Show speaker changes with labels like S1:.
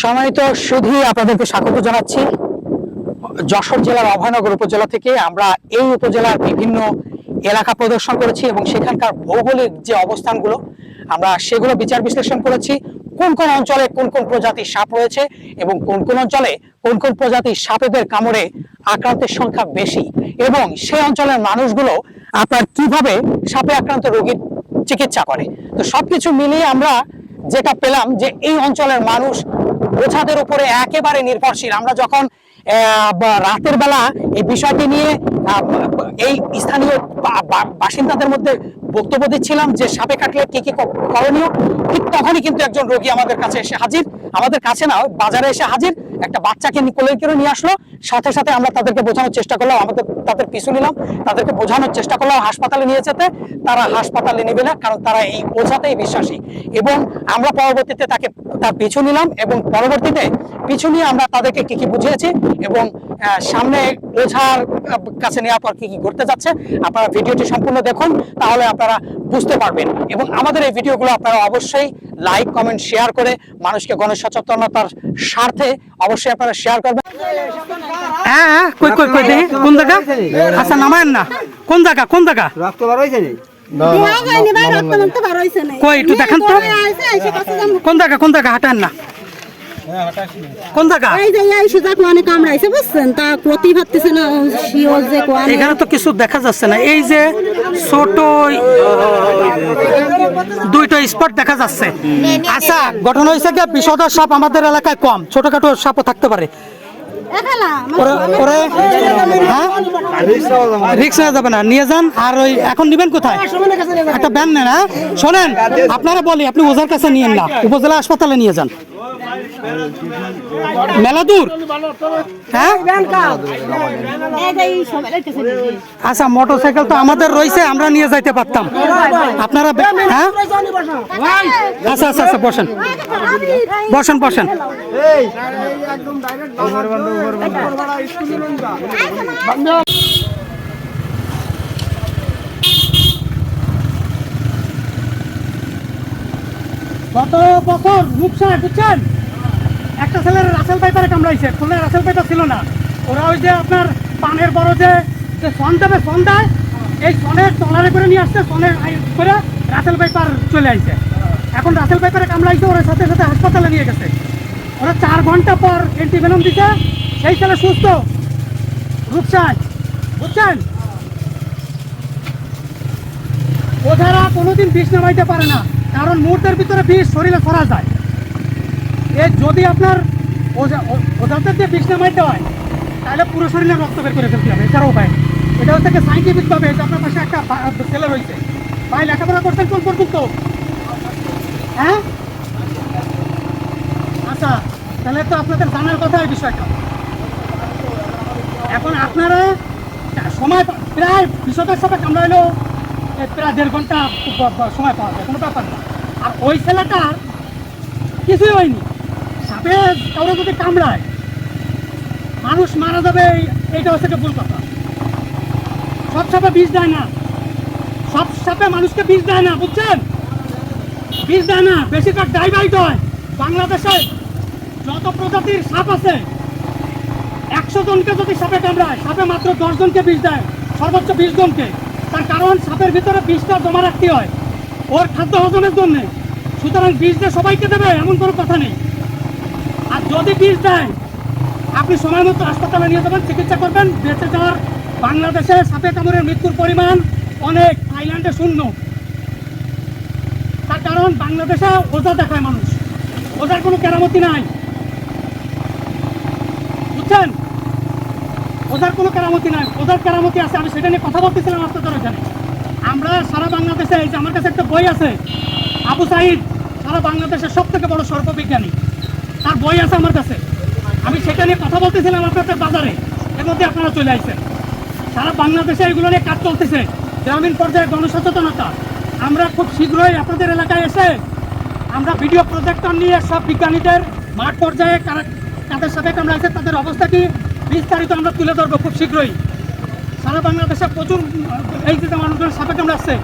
S1: সম্মানিত শুধু আপনাদেরকে স্বাগত জানাচ্ছি। যশোর জেলার অভয়নগর উপজেলা থেকে আমরা এই উপজেলার বিভিন্ন এলাকা প্রদর্শন করেছি এবং সেখানকার ভৌগোলিক যে অবস্থানগুলো, আমরা সেগুলো বিচার বিশ্লেষণ করেছি। কোন কোন অঞ্চলে কোন কোন প্রজাতির সাপ রয়েছে এবং কোন কোন অঞ্চলে কোন কোন প্রজাতির সাপেদের কামড়ে আক্রান্তের সংখ্যা বেশি এবং সেই অঞ্চলের মানুষগুলো আপনার কীভাবে সাপে আক্রান্ত রোগীর চিকিৎসা করে। তো সবকিছু মিলিয়ে আমরা যেটা পেলাম যে এই অঞ্চলের মানুষ ওঝাদের উপরে একেবারে নির্ভরশীল। আমরা যখন রাতের বেলা এই বিষয়টি নিয়ে এই স্থানীয় বাসিন্দাদের মধ্যে বক্তব্য দিচ্ছিলাম যে সাপে কাটলে কি কি করণীয়? ঠিক তখনই কিন্তু একজন রোগী আমাদের কাছে এসে হাজির। আমাদের কাছে না বাজারে এসে হাজির। একটা বাচ্চাকে কোলে করে নিয়ে আসলো। সাথে সাথে আমরা তাদেরকে বোঝানোর চেষ্টা করলাম, আমাদের তাদের পিছু নিলাম, তাদেরকে বোঝানোর চেষ্টা করলাম হাসপাতালে নিয়ে যেতে। তারা হাসপাতালে নেবে না, কারণ তারা এই ওঝাতেই বিশ্বাসী। এবং আমরা পরবর্তীতে তাকে, তার পিছু নিলাম এবং পরবর্তীতে পিছু নিয়ে আমরা তাদেরকে কি কি বুঝিয়েছি এবং সামনে ওঝার কাছে নেওয়ার পর কি কি ঘটতে যাচ্ছে আপনারা ভিডিওটি সম্পূর্ণ দেখুন তাহলে আপনারা বুঝতে পারবেন এবং আমাদের এই ভিডিওগুলো আপনারা অবশ্যই লাইক কমেন্ট শেয়ার করে মানুষকে গণসচেতনতার স্বার্থে অবশ্যই আপনারা শেয়ার করবেন হ্যাঁ হ্যাঁ কই কই কই দেখি কোন জায়গা আচ্ছা নামায়েন না কোন জায়গা কোন জায়গা
S2: রক্ত বার নি।
S1: কই, একটু দেখান তো। কোন জায়গা কোন জায়গা হাঁটান না কোন জায়গা?
S3: এই যে এই সুজা কোয়ানে কামড়াইছে বুঝছেন? তা প্রতি ভাবতেছে না শিওর যে কোয়ানে
S1: এখানে তো কিছু দেখা যাচ্ছে না। এই যে ছোট দুইটা স্পট দেখা যাচ্ছে। আচ্ছা ঘটনা হয়েছে কি বিষধর সাপ আমাদের এলাকায় কম ছোটখাটো সাপও থাকতে পারে। হ্যাঁ? রিক্স নেওয়া যাবে না। নিয়ে যান আর ওই এখন নিবেন কোথায়? একটা ব্যান নেন হ্যাঁ? শোনেন আপনারা বলি আপনি ওজার কাছে নিয়েন না। উপজেলা হাসপাতালে নিয়ে যান। মেলা দূর? হ্যাঁ। আচ্ছা মোটরসাইকেল তো আমাদের রয়েছে, আমরা নিয়ে যাইতে পারতাম। আপনারা হ্যাঁ? আচ্ছা আচ্ছা আচ্ছা বসেন। বসেন বসেন। গত বছর? রূপসায় বুঝছেন একটা ছেলের রাসেল পাইপারে কামড়াইছে। ছেলের রাসেল পাইপার ছিল না। ওরা ওই যে আপনার পানের বড় যে সন দেবে, সন দেয়, এই সনের টলারে করে নিয়ে আসছে, সনের করে রাসেল পাইপার চলে আইছে। এখন রাসেল পাইপারে কামড়াইছে, ওরা সাথে সাথে হাসপাতালে নিয়ে গেছে। ওরা চার ঘণ্টা পর অ্যান্টিভেনম দিছে। সেই ছেলে সুস্থ। রূপসায় বুঝছেন ওধারা কোনোদিন বিষ নামাইতে পারে না। কারণ মুহূর্তের ভিতরে বিষ শরীরে ছড়া যায়। এ, যদি আপনার ওজা- ওজাদের যে বিষ নামাইতে হয়, তাহলে পুরো শরীরে রক্ত বের করে ফেলতে হবে এছাড়া উপায় এটা হচ্ছে সাইন্টিফিক ভাবে যে আপনার পাশে একটা ছেলে রয়েছে। ভাই, লেখাপড়া করছেন কোন পর্যন্ত? হ্যাঁ? আচ্ছা তাহলে তো আপনাদের জানার কথা এই বিষয়টা। এখন আপনারা সময় প্রায় বিশদের সাথে কামড়াইলেও এই প্রায় দেড় ঘণ্টা সময় পাওয়া যায়, কোনো ব্যাপার না। আর ওই ছেলেটার কিছুই হয়নি। সাপে কাউরে যদি কামড়ায়। মানুষ মারা যাবে, এইটা হচ্ছে একটা ভুল কথা। সব সাপে বিষ দেয় না। সব সাপে মানুষকে বিষ দেয় না, বুঝছেন? বিষ দেয় না। বেশিরভাগ ডাইভাইট হয়। বাংলাদেশে যত প্রজাতির সাপ আছে, একশো জনকে যদি সাপে কামড়ায়, সাপে মাত্র দশ জনকে বিষ দেয়, সর্বোচ্চ বিশ জনকে। তার কারণ, সাপের ভিতরে বিষটা জমা রাখতে হয়। ওর খাদ্য হজমের জন্যে। সুতরাং বিষ দিয়ে সবাইকে দেবে, এমন কোনো কথা নেই। আর যদি বিষ দেয়, আপনি সময় মতো হাসপাতালে নিয়ে যাবেন, চিকিৎসা করবেন। বেঁচে যাওয়ার বাংলাদেশে সাপে কামড়ের মৃত্যুর পরিমাণ অনেক, থাইল্যান্ডে শূন্য। তার কারণ বাংলাদেশে ওজা দেখায় মানুষ। ওজার কোনো কেরামতি নাই। বুঝছেন? ওজার কোনো কেরামতি নাই। ওজার কেরামতি আছে, আমি সেটা নিয়ে কথা বলতেছিলাম আপনাদের ওখানে। আমরা সারা বাংলাদেশে, এই যে আমার কাছে একটা বই আছে, আবু সাইদ, সারা বাংলাদেশের সব থেকে বড় সর্ববিজ্ঞানী। তার বই আছে আমার কাছে। আমি সেটা নিয়ে কথা বলতেছিলাম আপনাদের বাজারে। এর মধ্যে আপনারা চলে আসছেন সারা বাংলাদেশে এগুলো নিয়ে কাজ চলতেছে। গ্রামীণ পর্যায়ে গণসচেতনতা। আমরা খুব শীঘ্রই আপনাদের এলাকায় এসে আমরা ভিডিও প্রজেক্টর নিয়ে সব বিজ্ঞানীদের মাঠ পর্যায়ে কারা কাদের সাথে কামড়াইছে তাদের অবস্থা কি, বিস্তারিত আমরা তুলে ধরবো খুব শীঘ্রই। সারা বাংলাদেশে প্রচুর, এই যে মানুষজন সাপে কামড়াচ্ছে।